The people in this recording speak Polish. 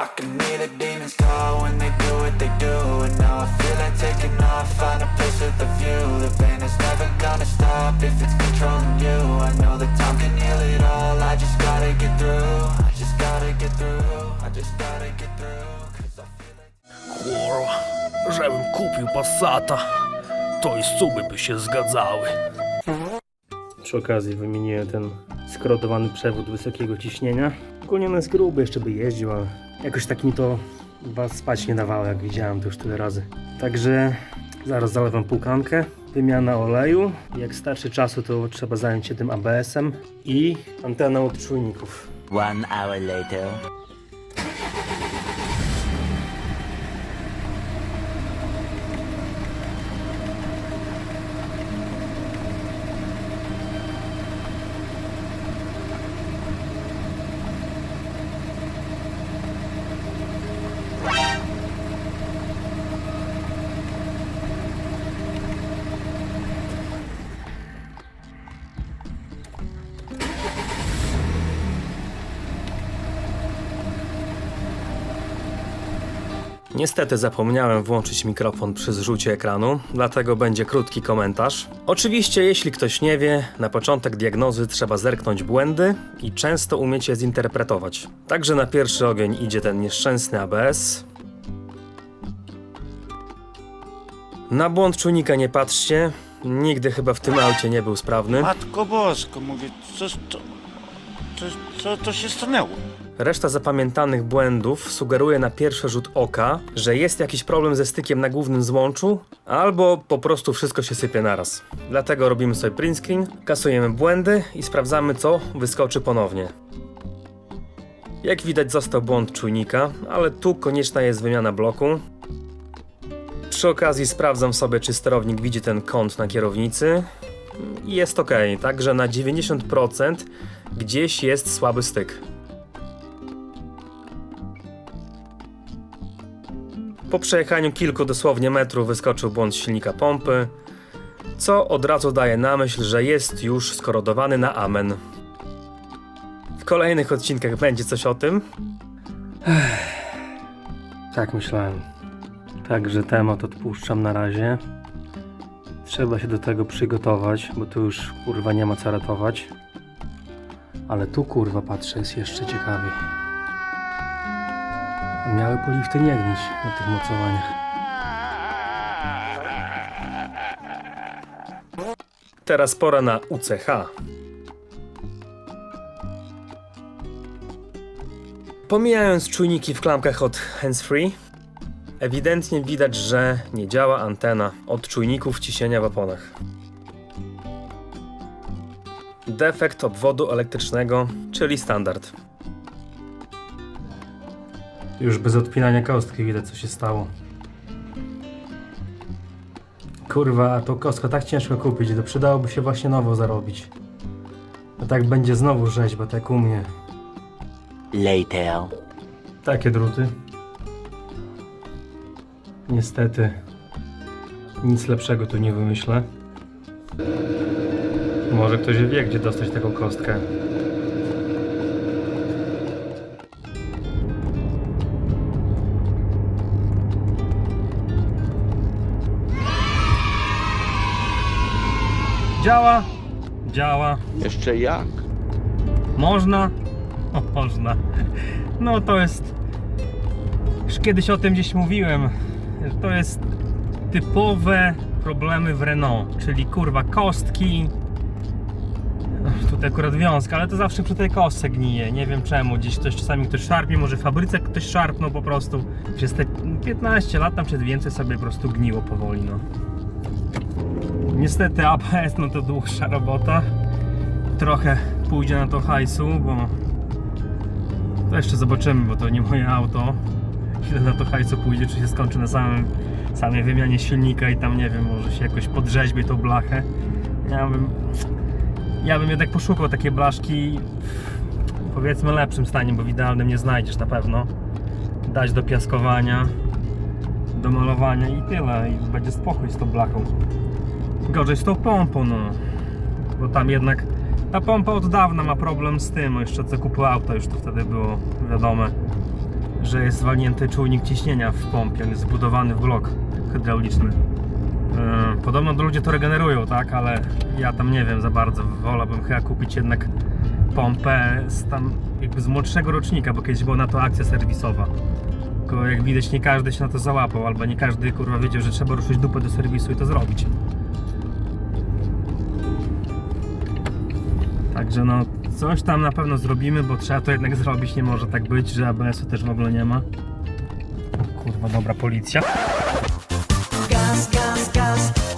I can hear the demons call when they do what they do. And now I feel like taking off, find a place with a view. The pain is never gonna stop if it's controlling you. I know that time can heal it all, I just gotta get through. I just gotta get through, I just gotta get through Cause I feel like Kurwa, żebym kupił Passata, to i sumy by się zgadzały. Przy okazji wymieniłem ten skrodowany przewód wysokiego ciśnienia. Ogólnie on jest gruby, jeszcze by jeździł, ale jakoś tak mi to chyba spać nie dawało, jak widziałem to już tyle razy. Także zaraz zalewam półkankę, wymiana oleju. Jak starczy czasu, to trzeba zająć się tym ABS-em i anteną od czujników. One hour later. Niestety zapomniałem włączyć mikrofon przy zrzucie ekranu, dlatego będzie krótki komentarz. Oczywiście, jeśli ktoś nie wie, na początek diagnozy trzeba zerknąć błędy i często umieć je zinterpretować. Także na pierwszy ogień idzie ten nieszczęsny ABS. Na błąd czujnika nie patrzcie, nigdy chyba w tym aucie nie był sprawny. Matko Bosko, mówię, co, co, co, co to się stanęło? Reszta zapamiętanych błędów sugeruje na pierwszy rzut oka, że jest jakiś problem ze stykiem na głównym złączu, albo po prostu wszystko się sypie naraz. Dlatego robimy sobie print screen, kasujemy błędy i sprawdzamy co wyskoczy ponownie. Jak widać został błąd czujnika, ale tu konieczna jest wymiana bloku. Przy okazji sprawdzam sobie czy sterownik widzi ten kąt na kierownicy. I jest ok, także na 90% gdzieś jest słaby styk. Po przejechaniu kilku dosłownie metrów wyskoczył błąd silnika pompy, co od razu daje na myśl, że jest już skorodowany na amen. W kolejnych odcinkach będzie coś o tym. Tak myślałem. Także temat odpuszczam na razie. Trzeba się do tego przygotować, bo tu już kurwa nie ma co ratować. Ale tu kurwa patrzę, jest jeszcze ciekawiej. Miały polifty nie gnić na tych mocowaniach. Teraz pora na UCH. Pomijając czujniki w klamkach od handsfree, ewidentnie widać, że nie działa antena od czujników ciśnienia w oponach. Defekt obwodu elektrycznego, czyli standard. Już bez odpinania kostki widać co się stało. Kurwa, a tą kostkę tak ciężko kupić, to przydałoby się właśnie nowo zarobić. A tak będzie znowu rzeźba, tak u mnie. Later. Takie druty. Niestety. Nic lepszego tu nie wymyślę. Może ktoś wie, gdzie dostać taką kostkę. Działa. Działa. Jeszcze jak? Można? O, można. No to jest. Już kiedyś o tym gdzieś mówiłem, że to jest typowe problemy w Renault, czyli kurwa kostki. Tutaj akurat wiązka, ale to zawsze przy tej kostce gnije. Nie wiem czemu. Gdzieś ktoś czasami ktoś szarpie, może w fabryce ktoś szarpnął po prostu. Przez te 15 lat tam czy więcej sobie po prostu gniło powoli. No. Niestety ABS no to dłuższa robota trochę pójdzie na to hajsu, bo to jeszcze zobaczymy, bo to nie moje auto. Ile na to hajsu pójdzie, czy się skończy na samym, samej wymianie silnika i tam nie wiem, może się jakoś podrzeźbie tą blachę. Ja bym, ja bym jednak poszukał takiej blaszki w powiedzmy lepszym stanie, bo w idealnym nie znajdziesz na pewno. Dać do piaskowania, do malowania i tyle. I będzie spokój z tą blachą. Gorzej z tą pompą, no. Bo tam jednak ta pompa od dawna ma problem z tym, jeszcze co kupy auta już to wtedy było wiadome. że jest zwalnięty czujnik ciśnienia w pompie. On jest zbudowany w blok hydrauliczny. Yy, Podobno ludzie to regenerują, tak, ale ja tam nie wiem za bardzo. Wolałbym chyba kupić jednak pompę z tam jakby z młodszego rocznika, bo kiedyś była na to akcja serwisowa. Tylko jak widać nie każdy się na to załapał, albo nie każdy kurwa wiedział, że trzeba ruszyć dupę do serwisu i to zrobić. Także no coś tam na pewno zrobimy, bo trzeba to jednak zrobić. Nie może tak być, że ABS-u też w ogóle nie ma. Kurwa, dobra policja. Gaz, gaz, gaz,